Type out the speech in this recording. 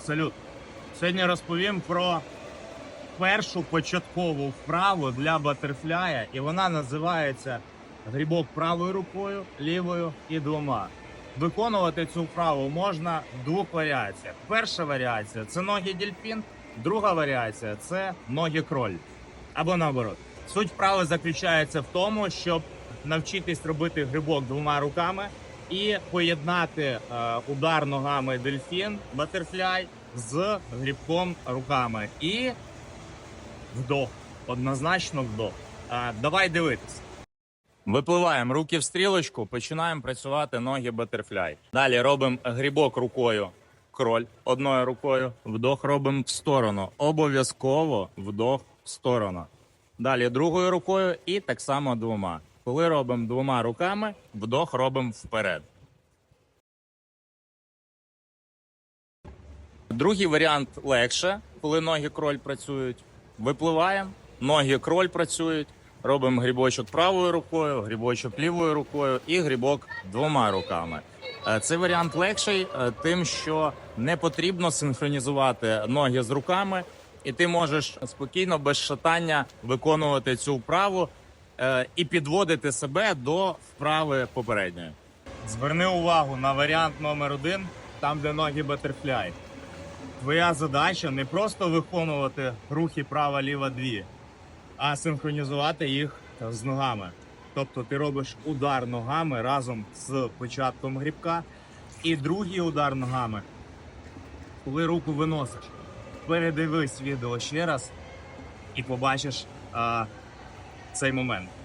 Салют. Сьогодні розповім про першу початкову вправу для батерфляя, і вона називається грибок правою рукою, лівою і двома. Виконувати цю вправу можна в двох варіаціях. Перша варіація це ноги дельфін, друга варіація це ноги кроль. Або наоборот. Суть вправи заключається в тому, щоб навчитись робити грибок двома руками і поєднати е, удар ногами дельфін, батерфляй з грибком руками. І вдох. Однозначно вдох. А, давай дивитися. Випливаємо руки в стрілочку, починаємо працювати ноги батерфляй. Далі робимо грибок рукою. Кроль одною рукою. Вдох робимо в сторону. Обов'язково вдох в сторону. Далі другою рукою і так само двома. Коли робимо двома руками, вдох робимо вперед. Другий варіант легше, коли ноги кроль працюють. Випливаємо, ноги кроль працюють, робимо грибочок правою рукою, грибочок лівою рукою і грибок двома руками. Е, Цей варіант легший, е, тим, що не потрібно синхронізувати ноги з руками, і ти можеш спокійно без шатання виконувати цю вправу і підводити себе до вправи попередньої. Зверни увагу на варіант номер один, там де ноги батерфляй. Твоя задача не просто виконувати рухи права ліва дві, а синхронізувати їх з ногами. Тобто ти робиш удар ногами разом з початком грибка, і другий удар ногами, коли руку виносиш. Передивись відео ще раз і побачиш цей момент.